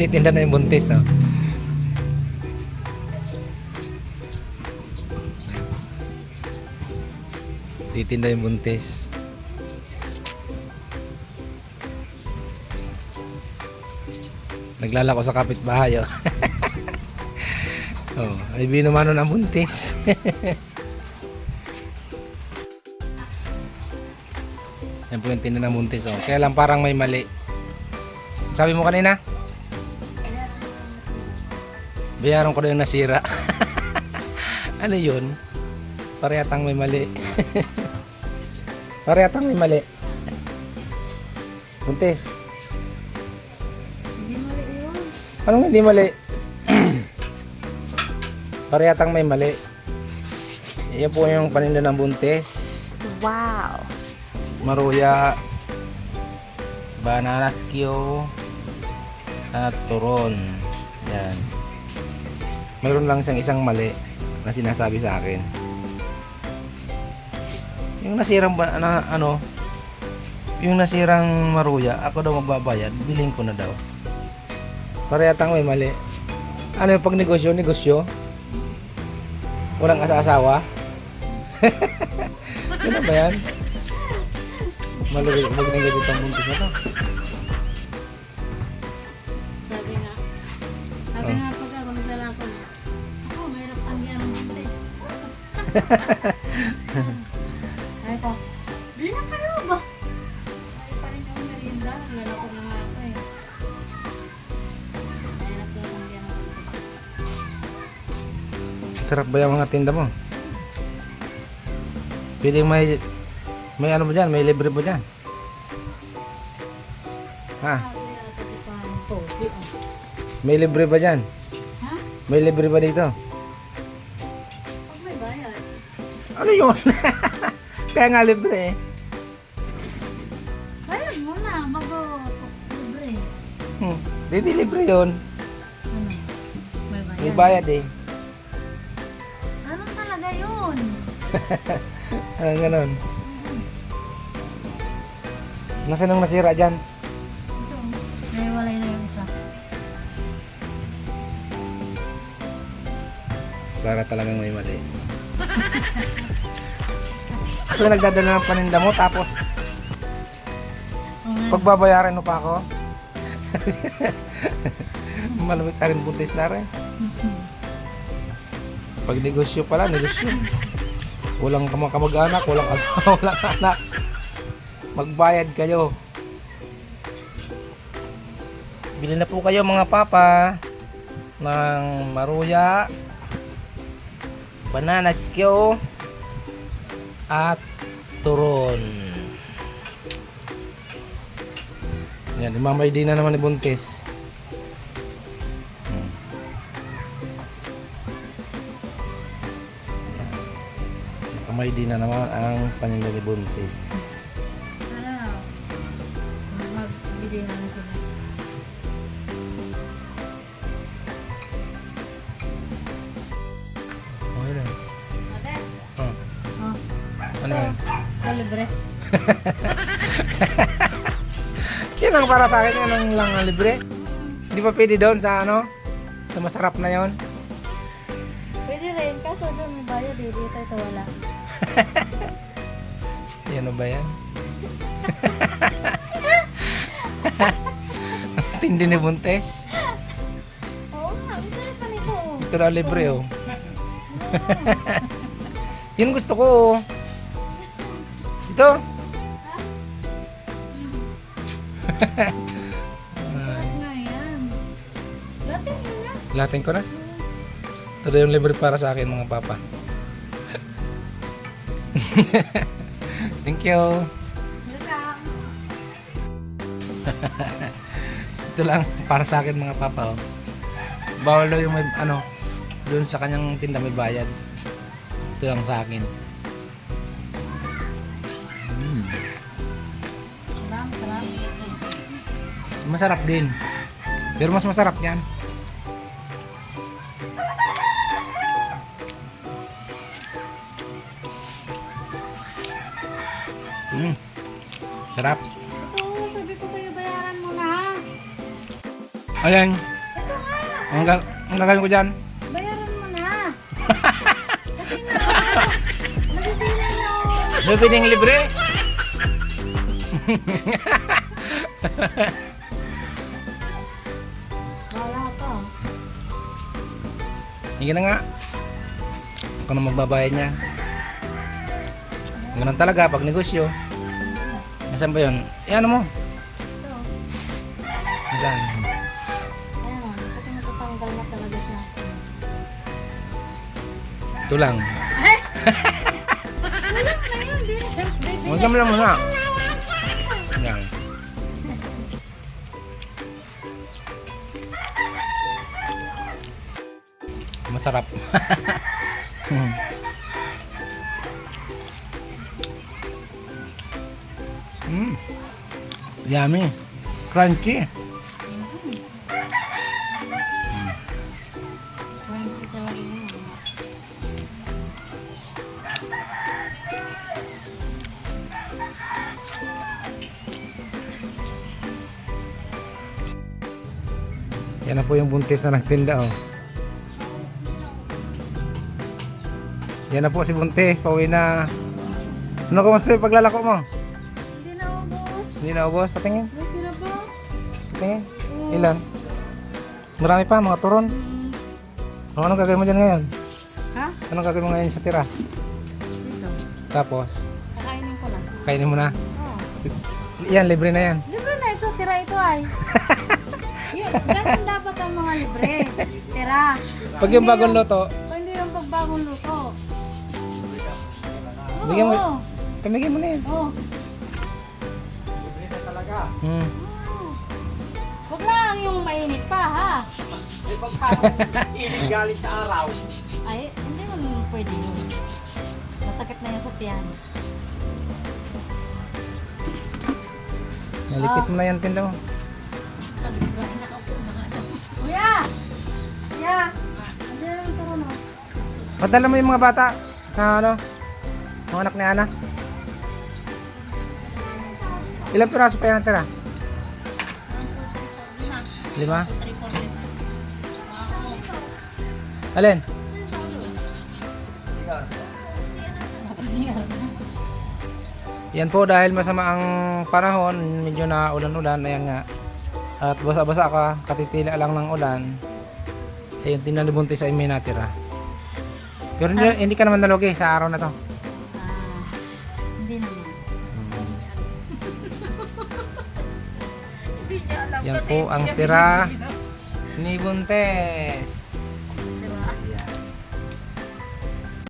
Nagtitinda na yung buntis, oh. Titinda yung buntis. Naglalako sa kapitbahay, oh. oh, ay binumano ng buntis. Yan po yung tinda ng buntis, oh. Kaya lang parang may mali. Sabi mo kanina? Bayaran ko na yung nasira. ano yun? Parehatang may mali. Parehatang may mali. Buntis. Hindi mali yun. Anong hindi mali? Parehatang may mali. Iyan po yung paninda ng buntis. Wow. Maruya. Banana Q. At turon. Yan. Mayroon lang siyang isang mali na sinasabi sa akin. Yung nasirang ba, na, ano, yung nasirang maruya, ako daw magbabayad, bilhin ko na daw. Parehatang may mali. Ano yung pag negosyo, negosyo? Walang asa-asawa? Ano ba yan? Maluwag mag-negosyo itong buntis na to. Sabi nga. Sabi Oh. nga Ay ko. Bili na kayo ba? Ay pa rin yung merinda. Naglalako na nga ako eh. Sarap ba yung mga tinda mo? Pwede may may ano ba dyan? May libre ba dyan? Ha? Ah. May libre ba dyan? Ha? May libre ba dito? Pag Ano yun? Kaya nga libre eh. Bayad mo na. Bago libre. Hmm. Hindi libre yun. Ano? May bayad. May bayad eh. Ano talaga yun? Ano ganon? Nasaan ang nasira dyan? Ito. May walay na yung isa. Para talagang may mali. Ako nagdadala ng paninda mo tapos nga. pagbabayaran mo pa ako. Malamig na rin buntis na rin. Pag negosyo pala, negosyo. Walang kam- kamag-anak, walang asawa, walang anak. Magbayad kayo. Bili na po kayo mga papa ng maruya, banana Q, at turon. Yan, imamay din na naman ni Buntis. Kamay din na naman ang paninda ni Buntis. Ano yan? Ito, libre. Yan ang para sa akin, yan ang lang ang libre. Hindi pa pwede doon sa ano? Sa masarap na yon. Pwede rin, kaso doon may bayad eh. Dito ito wala. Yan ba yan? Tindi ni Buntes. Oo nga, masarap pa nito. Ito na libre oh. Yun gusto ko oh. Ito. Yan. Latin ko na. Ito na yung libre para sa akin mga papa. Thank you. Ito lang para sa akin mga papa oh. Bawal daw yung may, ano, doon sa kanyang tinda may bayad. Ito lang sa akin. Mm. Salamat, salamat. Masarap din. Pero mas masarap yan. Mm. Sarap. Ito, sabi ko sa'yo, bayaran mo na. Ayan. Ito nga. Ang, ga- ang gagawin ko dyan. Bayaran mo na. Kasi nga, masisira yun. May pwedeng libre. Wala ka. Sige na nga. Ako na magbabayad niya. Ganun talaga pag negosyo. Nasaan ba yun? Eh ano mo? Ito. Nasaan? Ayan, kasi natatanggal na talaga siya. Ito lang. Ay! Wala na yun, di. Huwag naman lang muna. Masarap. Hmm. mm. Yummy. Crunchy. Yan na po yung buntis na nagtinda oh. Yan na po si buntis, pauwi na. Ano kumusta yung paglalako mo? Hindi na ubos. Hindi na ubos, patingin. May tira ba? Patingin. Oo. Ilan? Marami pa, mga turon. Mm. O, anong gagawin mo dyan ngayon? Ha? Anong gagawin mo ngayon sa tira? Dito. Tapos, Kakainin ko lang. kainin mo na. Oo. Yan, libre na yan. Libre na ito, tira ito ay. Yun, ganun dapat ang mga libre. Tira. Pag yung Hindi bagong luto, hindi yung pagbagong luto. Oo. Bigyan mo- oo. pamigay mo na yan. Oo. Hmm. Mm. Huwag lang yung mainit pa, ha? Init galing sa araw. Ay, hindi mo pwede yun. Masakit na yun sa tiyan. Nalipit mo na yan tinda mo. Kuya! Kuya! Na yung turo, no? Padala mo yung mga bata sa ano, mga anak ni Ana. Ilang piraso pa yan natira? Lima? Alin? Yan po dahil masama ang panahon, medyo na ulan-ulan, ayan nga. At basa-basa ka, katitila lang ng ulan. Ayun, tinalibunti sa imi natira. Pero hindi, hindi ka naman nalugi sa araw na to. Yan po ang tira ni Buntes.